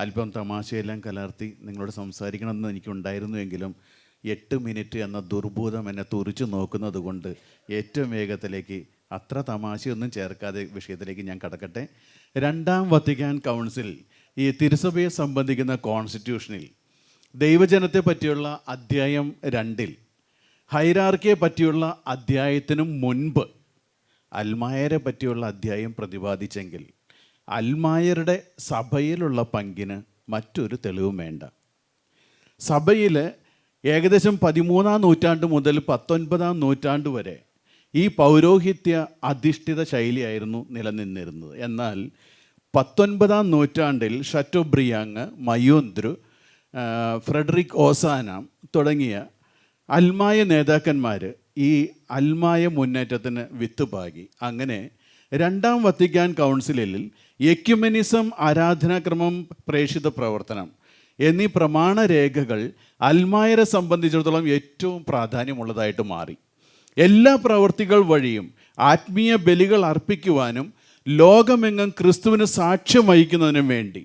അല്പം തമാശയെല്ലാം കലർത്തി നിങ്ങളോട് സംസാരിക്കണമെന്ന് എനിക്കുണ്ടായിരുന്നുവെങ്കിലും എട്ട് മിനിറ്റ് എന്ന ദുർഭൂതം എന്നെ തുറിച്ചു നോക്കുന്നത് കൊണ്ട് ഏറ്റവും വേഗത്തിലേക്ക് അത്ര തമാശയൊന്നും ചേർക്കാതെ വിഷയത്തിലേക്ക് ഞാൻ കടക്കട്ടെ. രണ്ടാം വത്തിക്കാൻ കൗൺസിൽ ഈ തിരുസഭയെ സംബന്ധിക്കുന്ന കോൺസ്റ്റിറ്റ്യൂഷനിൽ ദൈവജനത്തെ പറ്റിയുള്ള അധ്യായം രണ്ടിൽ ഹൈറാർക്കിയെ പറ്റിയുള്ള അധ്യായത്തിനും മുൻപ് അൽമായരെ പറ്റിയുള്ള അധ്യായം പ്രതിപാദിച്ചെങ്കിൽ അൽമായരുടെ സഭയിലുള്ള പങ്കിന് മറ്റൊരു തെളിവും വേണ്ട. സഭയിൽ ഏകദേശം പതിമൂന്നാം നൂറ്റാണ്ട് മുതൽ പത്തൊൻപതാം നൂറ്റാണ്ട് വരെ ഈ പൗരോഹിത്യ അധിഷ്ഠിത ശൈലിയായിരുന്നു നിലനിന്നിരുന്നത്. എന്നാൽ പത്തൊൻപതാം നൂറ്റാണ്ടിൽ ഷറ്റോബ്രിയാങ് മയോന്ദ്രു ഫ്രെഡറിക് ഓസാന തുടങ്ങിയ അൽമായ നേതാക്കന്മാർ ഈ അൽമായ മുന്നേറ്റത്തിന് വിത്ത് പാകി അങ്ങനെ രണ്ടാം വത്തിക്കാൻ കൗൺസിലിൽ എക്യുമനിസം ആരാധനാക്രമം പ്രേഷിത പ്രവർത്തനം എന്നീ പ്രമാണരേഖകൾ അൽമായരെ സംബന്ധിച്ചിടത്തോളം ഏറ്റവും പ്രാധാന്യമുള്ളതായിട്ട് മാറി. എല്ലാ പ്രവൃത്തികൾ വഴിയും ആത്മീയ ബലികൾ അർപ്പിക്കുവാനും ലോകമെങ്ങും ക്രിസ്തുവിന് സാക്ഷ്യം വഹിക്കുന്നതിനും വേണ്ടി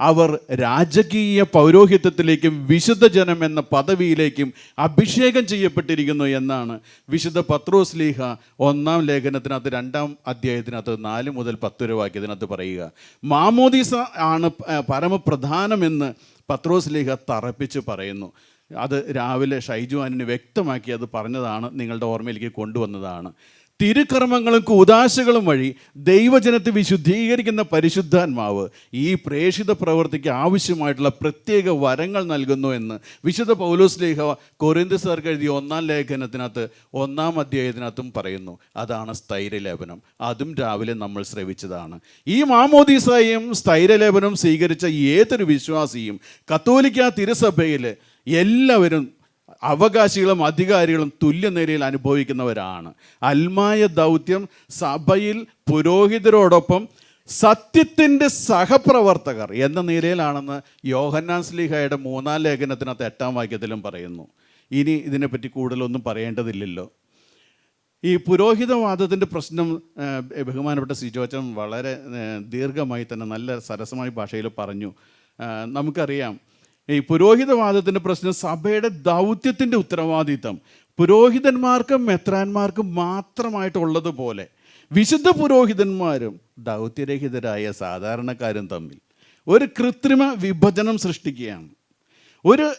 അവർ രാജകീയ പൗരോഹിത്യത്തിലേക്കും വിശുദ്ധ ജനം എന്ന പദവിയിലേക്കും അഭിഷേകം ചെയ്യപ്പെട്ടിരിക്കുന്നു എന്നാണ് വിശുദ്ധ പത്രോസ് ലീഹ ഒന്നാം ലേഖനത്തിനകത്ത് രണ്ടാം അധ്യായത്തിനകത്ത് നാല് മുതൽ പത്ത് വരെ വാക്യത്തിനകത്ത് പറയുക. മാമോദീസ ആണ് പരമപ്രധാനമെന്ന് പത്രോസ് ലീഹ തറപ്പിച്ച് പറയുന്നു. അത് രാവിലെ ഷൈജുവാനിന് വ്യക്തമാക്കി അത് പറഞ്ഞതാണ് നിങ്ങളുടെ ഓർമ്മയിലേക്ക് കൊണ്ടുവന്നതാണ്. തിരുക്കർമ്മങ്ങളും ഉദാശകളും വഴി ദൈവജനത്തെ വിശുദ്ധീകരിക്കുന്ന പരിശുദ്ധാത്മാവ് ഈ പ്രേഷിത പ്രവൃത്തിക്ക് ആവശ്യമായിട്ടുള്ള പ്രത്യേക വരങ്ങൾ നൽകുന്നു എന്ന് വിശുദ്ധ പൗലോസ് ലേഖ കൊറിന്തിസാർക്ക് എഴുതിയ ഒന്നാം ലേഖനത്തിനകത്ത് ഒന്നാം അധ്യായത്തിനകത്തും പറയുന്നു. അതാണ് സ്ഥൈര്യലേപനം അതും രാവിലെ നമ്മൾ ശ്രവിച്ചതാണ്. ഈ മാമോദീസായും സ്ഥൈര്യലേപനം സ്വീകരിച്ച ഏതൊരു വിശ്വാസിയും കത്തോലിക്ക തിരുസഭയിൽ എല്ലാവരും അവകാശികളും അധികാരികളും തുല്യനിലയിൽ അനുഭവിക്കുന്നവരാണ്. അൽമായ ദൗത്യം സഭയിൽ പുരോഹിതരോടൊപ്പം സത്യത്തിന്റെ സഹപ്രവർത്തകർ എന്ന നിലയിലാണെന്ന് യോഹന്നാൻ സ്ലീഹയുടെ മൂന്നാം ലേഖനത്തിനകത്ത് എട്ടാം വാക്യത്തിലും പറയുന്നു. ഇനി ഇതിനെപ്പറ്റി കൂടുതലൊന്നും പറയേണ്ടതില്ലല്ലോ. ഈ പുരോഹിതവാദത്തിന്റെ പ്രശ്നം ബഹുമാനപ്പെട്ട സിജോച്ചൻ വളരെ ദീർഘമായി തന്നെ നല്ല സരസമായ ഭാഷയിൽ പറഞ്ഞു. നമുക്കറിയാം ഈ പുരോഹിതവാദത്തിന്റെ പ്രശ്നം സഭയുടെ ദൗത്യത്തിന്റെ ഉത്തരവാദിത്തം. പുരോഹിതന്മാർക്കും മെത്രാന്മാർക്കും മാത്രമായിട്ടുള്ളതുപോലെ വിശുദ്ധ പുരോഹിതന്മാരും ദൗത്യരഹിതരായ സാധാരണക്കാരും തമ്മിൽ ഒരു കൃത്രിമ വിഭജനം സൃഷ്ടിക്കുകയാണ്. ഒരു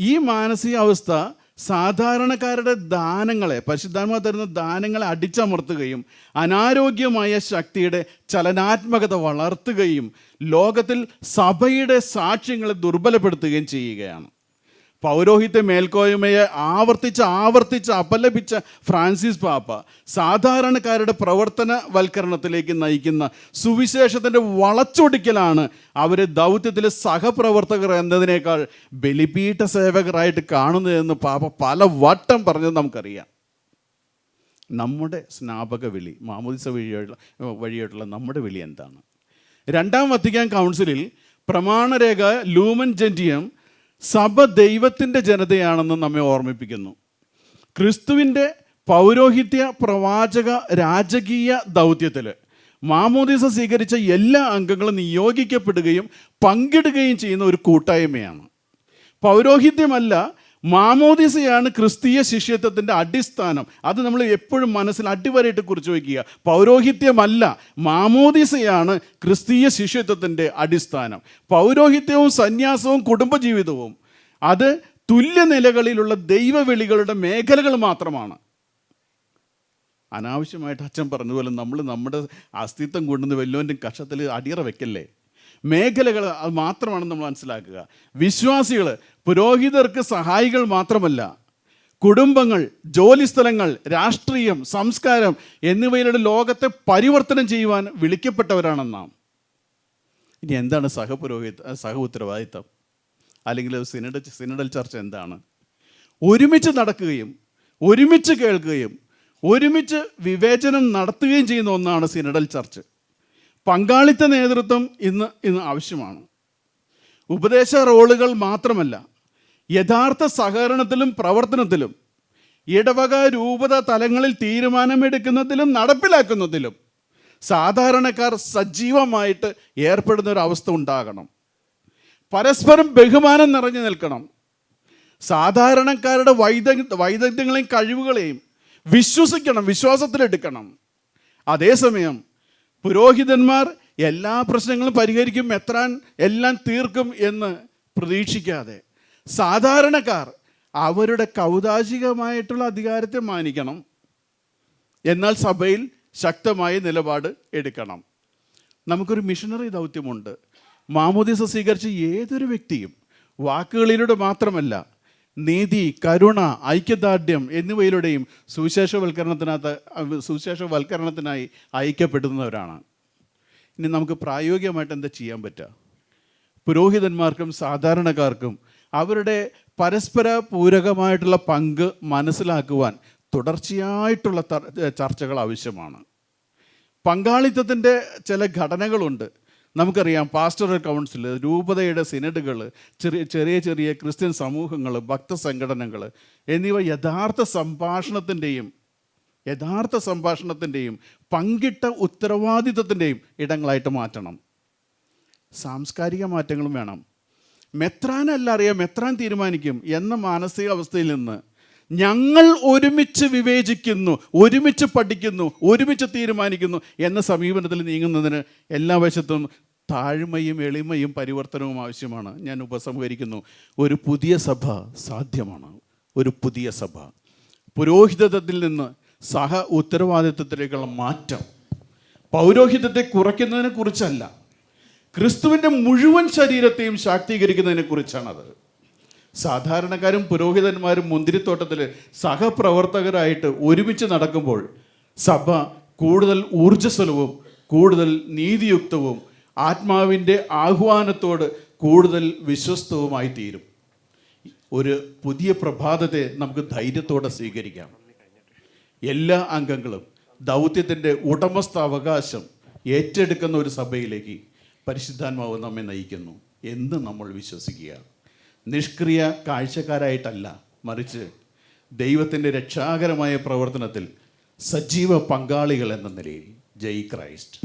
ഈ മാനസികാവസ്ഥ സാധാരണക്കാരുടെ ദാനങ്ങളെ പരിശുദ്ധാത്മാ തരുന്ന ദാനങ്ങളെ അടിച്ചമർത്തുകയും അനാരോഗ്യമായ ശക്തിയുടെ ചലനാത്മകത വളർത്തുകയും ലോകത്തിൽ സഭയുടെ സാക്ഷ്യങ്ങളെ ദുർബലപ്പെടുത്തുകയും ചെയ്യുകയാണ്. പൗരോഹിത്യ മേൽക്കോയ്മയെ ആവർത്തിച്ച് ആവർത്തിച്ച് അപലപിച്ച ഫ്രാൻസിസ് പാപ്പ സാധാരണക്കാരുടെ പ്രവർത്തന വൽക്കരണത്തിലേക്ക് നയിക്കുന്ന സുവിശേഷത്തിന്റെ വളച്ചൊടിക്കലാണ് അവരെ ദൗത്യത്തിലെ സഹപ്രവർത്തകർ എന്നതിനേക്കാൾ ബലിപീഠ സേവകരായിട്ട് കാണുന്നതെന്ന് പാപ്പ പല വട്ടം പറഞ്ഞത് നമുക്കറിയാം. നമ്മുടെ സ്നാപക വിളി മാമോദിസ വഴിയുള്ള വഴിയായിട്ടുള്ള നമ്മുടെ വിളി എന്താണ്? രണ്ടാം വത്തിക്കാൻ കൗൺസിലിൽ പ്രമാണരേഖ ലൂമൻ ജെന്റിയം സഭ ദൈവത്തിന്റെ ജനതയാണെന്ന് നമ്മെ ഓർമ്മിപ്പിക്കുന്നു. ക്രിസ്തുവിന്റെ പൗരോഹിത്യ പ്രവാചക രാജകീയ ദൗത്യത്തിൽ മാമോദീസ സ്വീകരിച്ച എല്ലാ അംഗങ്ങളും നിയോഗിക്കപ്പെടുകയും പങ്കിടുകയും ചെയ്യുന്ന ഒരു കൂട്ടായ്മയാണ്. പൗരോഹിത്യമല്ല മാമോദിസയാണ് ക്രിസ്തീയ ശിഷ്യത്വത്തിന്റെ അടിസ്ഥാനം. അത് നമ്മൾ എപ്പോഴും മനസ്സിൽ അടിവരയിട്ട് കുറിച്ച് വയ്ക്കുക. പൗരോഹിത്യമല്ല മാമോദിസയാണ് ക്രിസ്തീയ ശിഷ്യത്വത്തിന്റെ അടിസ്ഥാനം. പൗരോഹിത്യവും സന്യാസവും കുടുംബജീവിതവും അത് തുല്യ നിലകളിലുള്ള ദൈവവിളികളുടെ മേഖലകൾ മാത്രമാണ്. അനാവശ്യമായിട്ട് അച്ഛൻ പറഞ്ഞതുപോലെ നമ്മൾ നമ്മുടെ അസ്തിത്വം കൊണ്ടുവന്ന് വല്ലോന്റെ കക്ഷത്തിൽ അടിയറ വെക്കല്ലേ? മേഖലകൾ അത് മാത്രമാണ് നമ്മൾ മനസ്സിലാക്കുക. വിശ്വാസികൾ പുരോഹിതർക്ക് സഹായികൾ മാത്രമല്ല കുടുംബങ്ങൾ ജോലിസ്ഥലങ്ങൾ രാഷ്ട്രീയം സംസ്കാരം എന്നിവയിലൂടെ ലോകത്തെ പരിവർത്തനം ചെയ്യുവാൻ വിളിക്കപ്പെട്ടവരാണ് നാം ഇനി എന്താണ് സഹപുരോഹിത സഹ ഉത്തരവാദിത്തം അല്ലെങ്കിൽ സിനഡൽ സിനഡൽ ചർച്ച എന്താണ്? ഒരുമിച്ച് നടക്കുകയും ഒരുമിച്ച് കേൾക്കുകയും ഒരുമിച്ച് വിവേചനം നടത്തുകയും ചെയ്യുന്ന ഒന്നാണ് സിനഡൽ ചർച്ച്. പങ്കാളിത്ത നേതൃത്വം ഇന്ന് ഇന്ന് ആവശ്യമാണ്. ഉപദേശ റോളുകൾ മാത്രമല്ല യഥാർത്ഥ സഹകരണത്തിലും പ്രവർത്തനത്തിലും ഇടവക രൂപത തലങ്ങളിൽ തീരുമാനമെടുക്കുന്നതിലും നടപ്പിലാക്കുന്നതിലും സാധാരണക്കാർ സജീവമായിട്ട് ഏർപ്പെടുന്ന ഒരു അവസ്ഥ ഉണ്ടാകണം. പരസ്പരം ബഹുമാനം നിറഞ്ഞു നിൽക്കണം. സാധാരണക്കാരുടെ വൈദഗ് വൈദഗ്ധ്യങ്ങളെയും കഴിവുകളെയും വിശ്വസിക്കണം വിശ്വാസത്തിലെടുക്കണം. അതേസമയം പുരോഹിതന്മാർ എല്ലാ പ്രശ്നങ്ങളും പരിഹരിക്കും എത്രാൻ എല്ലാം തീർക്കും എന്ന് പ്രതീക്ഷിക്കാതെ സാധാരണക്കാർ അവരുടെ കൗതാശികമായിട്ടുള്ള അധികാരത്തെ മാനിക്കണം. എന്നാൽ സഭയിൽ ശക്തമായ നിലപാട് എടുക്കണം. നമുക്കൊരു മിഷണറി ദൗത്യമുണ്ട്. മാമോദിസ സ്വീകരിച്ച ഏതൊരു വ്യക്തിയും വാക്കുകളിലൂടെ മാത്രമല്ല നീതി കരുണ ഐക്യദാർഢ്യം എന്നിവയിലൂടെയും സുവിശേഷവൽക്കരണത്തിനകത്ത് സുവിശേഷവൽക്കരണത്തിനായി ഐക്യപ്പെടുന്നവരാണ് ഇനി നമുക്ക് പ്രായോഗികമായിട്ട് എന്താ ചെയ്യാൻ പറ്റുക? പുരോഹിതന്മാർക്കും സാധാരണക്കാർക്കും അവരുടെ പരസ്പര പൂരകമായിട്ടുള്ള പങ്ക് മനസ്സിലാക്കുവാൻ തുടർച്ചയായിട്ടുള്ള ചർച്ചകൾ ആവശ്യമാണ്. പങ്കാളിത്തത്തിന്റെ ചില ഘടനകളുണ്ട്. നമുക്കറിയാം പാസ്റ്ററൽ കൗൺസിൽ രൂപതയുടെ സിനഡുകൾ ചെറിയ ചെറിയ ചെറിയ ക്രിസ്ത്യൻ സമൂഹങ്ങൾ ഭക്തസംഘടനകൾ എന്നിവ യഥാർത്ഥ സംഭാഷണത്തിന്റെയും യഥാർത്ഥ സംഭാഷണത്തിന്റെയും പങ്കിട്ട ഉത്തരവാദിത്വത്തിന്റെയും ഇടങ്ങളായിട്ട് മാറ്റണം. സാംസ്കാരിക മാറ്റങ്ങളും വേണം. മെത്രാനല്ല അറിയാം മെത്രാൻ തീരുമാനിക്കും എന്ന മാനസികാവസ്ഥയിൽ നിന്ന് ഞങ്ങൾ ഒരുമിച്ച് വിവേചിക്കുന്നു ഒരുമിച്ച് പഠിക്കുന്നു ഒരുമിച്ച് തീരുമാനിക്കുന്നു എന്ന സമീപനത്തിൽ നീങ്ങുന്നതിന് എല്ലാ വശത്തും താഴ്മയും എളിമയും പരിവർത്തനവും ആവശ്യമാണ്. ഞാൻ ഉപസംഹരിക്കുന്നു. ഒരു പുതിയ സഭ സാധ്യമാണ്. ഒരു പുതിയ സഭ. പുരോഹിതത്തിൽ നിന്ന് സഹ ഉത്തരവാദിത്വത്തിലേക്കുള്ള മാറ്റം. പൗരോഹിതത്തെ കുറയ്ക്കുന്നതിനെ കുറിച്ചല്ല. ക്രിസ്തുവിന്റെ മുഴുവൻ ശരീരത്തെയും ശാക്തീകരിക്കുന്നതിനെ കുറിച്ചാണത്. സാധാരണക്കാരും പുരോഹിതന്മാരും മുന്തിരിത്തോട്ടത്തിൽ സഹപ്രവർത്തകരായിട്ട് ഒരുമിച്ച് നടക്കുമ്പോൾ സഭ കൂടുതൽ ഊർജസ്വലവും കൂടുതൽ നീതിയുക്തവും ആത്മാവിന്റെ ആഹ്വാനത്തോട് കൂടുതൽ വിശ്വസ്തവുമായി തീരും ഒരു പുതിയ പ്രഭാതത്തെ നമുക്ക് ധൈര്യത്തോടെ സ്വീകരിക്കാം. എല്ലാ അംഗങ്ങളും ദൗത്യത്തിന്റെ ഉടമസ്ഥ അവകാശം ഏറ്റെടുക്കുന്ന ഒരു സഭയിലേക്ക് പരിശുദ്ധാത്മാവ് നമ്മെ നയിക്കുന്നു എന്ന് നമ്മൾ വിശ്വസിക്കുക. നിഷ്ക്രിയ കാഴ്ചക്കാരായിട്ടല്ല മറിച്ച് ദൈവത്തിന്റെ രക്ഷാകരമായ പ്രവർത്തനത്തിൽ സജീവ പങ്കാളികൾ എന്ന നിലയിൽ ജയ് ക്രൈസ്റ്റ്.